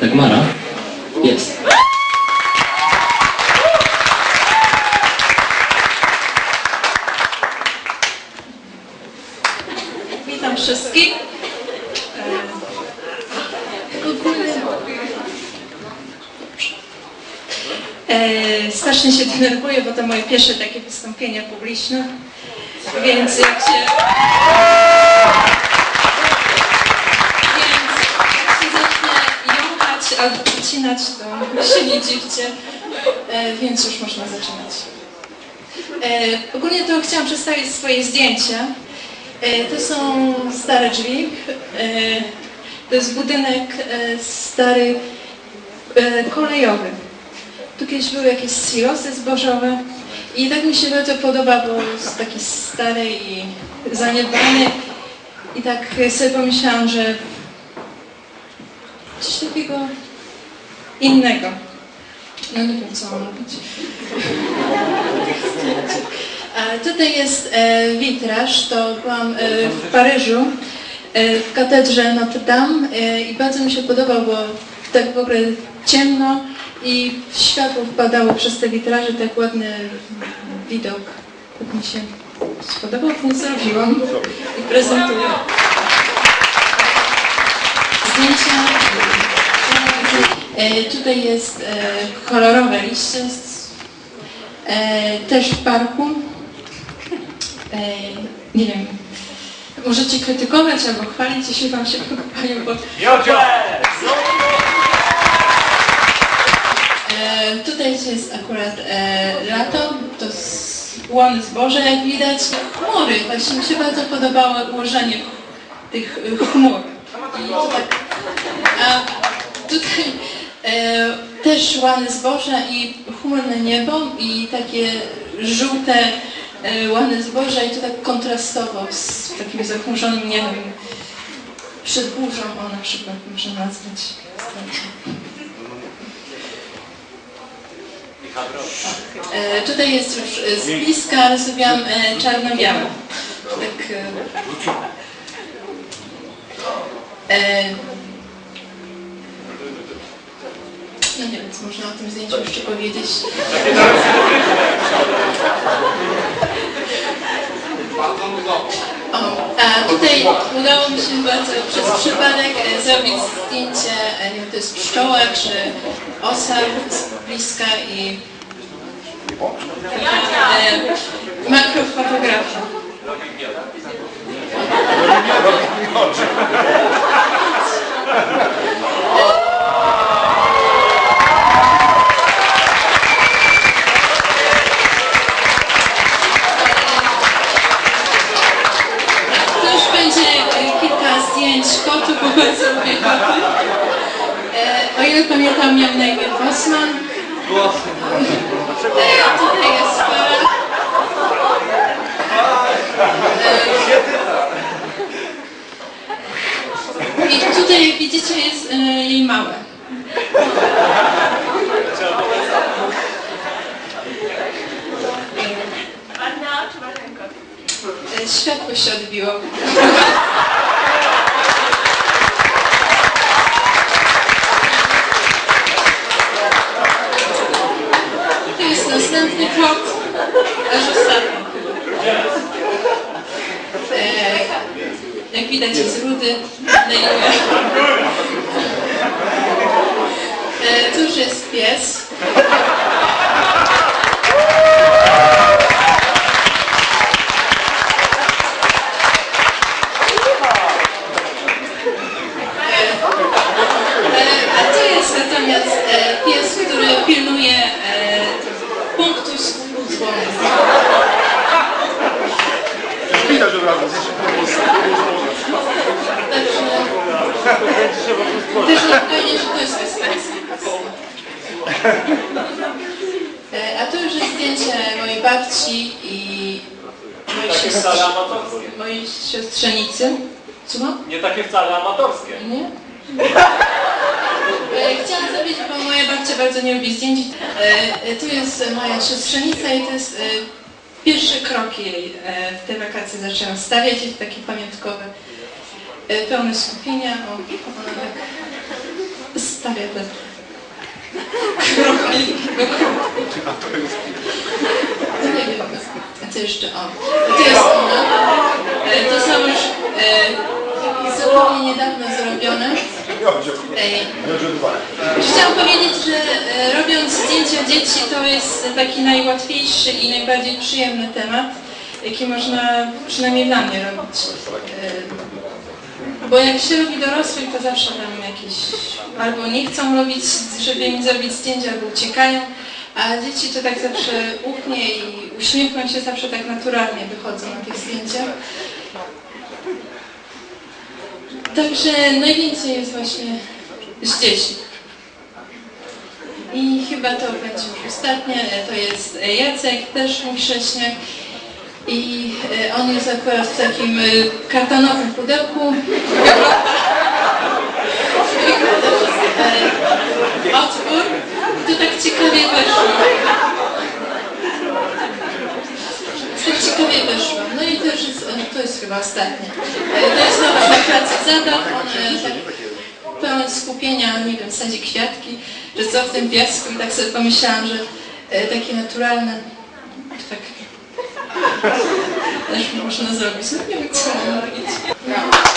Dagmara? Jest. Witam wszystkich. E, strasznie się denerwuję, bo to moje pierwsze takie wystąpienie publiczne. Więc jak się... Więc jak się zacznę jąkać albo to się nie dziwcie. E, więc już można zaczynać. E, ogólnie to chciałam przedstawić swoje zdjęcia. E, To są stare drzwi. E, To jest budynek e, stary e, kolejowy. Tu kiedyś były jakieś silosy zbożowe i tak mi się bardzo podoba, bo jest taki stary i zaniedbany. I tak sobie pomyślałam, że coś takiego innego. No nie wiem, co mam mówić. A tutaj jest e, witraż, to byłam e, w Paryżu, e, w katedrze Notre Dame e, i bardzo mi się podobał, bo tak w ogóle ciemno i światło wpadało przez te witraże, tak ładny widok. Tak mi się spodobał, więc zrobiłam i prezentuję. Zdjęcia. E, tutaj jest e, kolorowe liście, e, też w parku. Nie wiem, możecie krytykować albo chwalić, jeśli Wam się podobają, bo tutaj jest akurat lato, to łony zboże, jak widać. Chmury, właśnie mi się bardzo podobało ułożenie tych chmur. I tutaj, a tutaj też łany zboża i chmurne niebo i takie żółte e, łany zboża i to tak kontrastowo z takim zachmurzonym niebem. Przed burzą o na przykład można nazwać. E, tutaj jest już e, z bliska, rysowiałam e, czarno-białe. Tak, e, e, no wiem, co można o tym zdjęciu jeszcze powiedzieć. O, a tutaj udało mi się bardzo przez przypadek e, zrobić zdjęcie, e, nie wiem, to jest pszczoła czy osa z bliska i e, makrofotografia. To już będzie e, kilka zdjęć kotów, bo bardzo lubię koty. E, o ile pamiętam, miał na imię Bosman. E, tutaj jest para. E, I tutaj, jak widzicie, jest e, jej małe. E, Światło się odbiło. To jest następny kot, aż ostatni. E, widać jest rudy na tu już jest pies. E, A tu jest natomiast e, pies, który pilnuje e, punktu skupu dzwonu. Widać od razu, że Także też nie to jest wyspecjal. E, A tu już jest zdjęcie mojej babci i mojej, Takie wcale amatorskie. mojej siostrzenicy. Słucham? Nie takie wcale amatorskie. Nie? E, Chciałam zrobić, bo moja babcia bardzo nie lubi zdjęć. E, Tu jest moja siostrzenica i to jest e, pierwszy krok jej. W te wakacje zaczęłam stawiać je takie pamiątkowe, pełne skupienia. O, tak stawia te kroki wokół. No nie wiem, a co jeszcze? O, to jest ona. E, To są już e, zupełnie niedawno zrobione. O E, o. Chciałam powiedzieć, że e, robiąc zdjęcia dzieci to jest taki najłatwiejszy i najbardziej przyjemny temat, jaki można przynajmniej dla mnie robić. E, Bo jak się robi dorosłych, to zawsze tam jakieś albo nie chcą robić, żeby im zrobić zdjęcia, albo uciekają, a dzieci to tak zawsze uchnie i uśmiechną się zawsze tak naturalnie wychodzą na tych zdjęciach. Także najwięcej jest właśnie z dzieci. I chyba to będzie już ostatnie. To jest Jacek, też mój sześniak. I e, on jest akurat w takim e, kartonowym pudełku. E, Otwór. To tak ciekawie weszło. Tak ciekawie weszło. No i to już jest, to jest chyba ostatnie. E, To jest nowa na pracy zadał. On e, tak pełen skupienia, nie wiem, sadzi kwiatki, że co w tym piasku i tak sobie pomyślałam, że takie naturalne, tak też można zrobić. No nie wiem, co robić.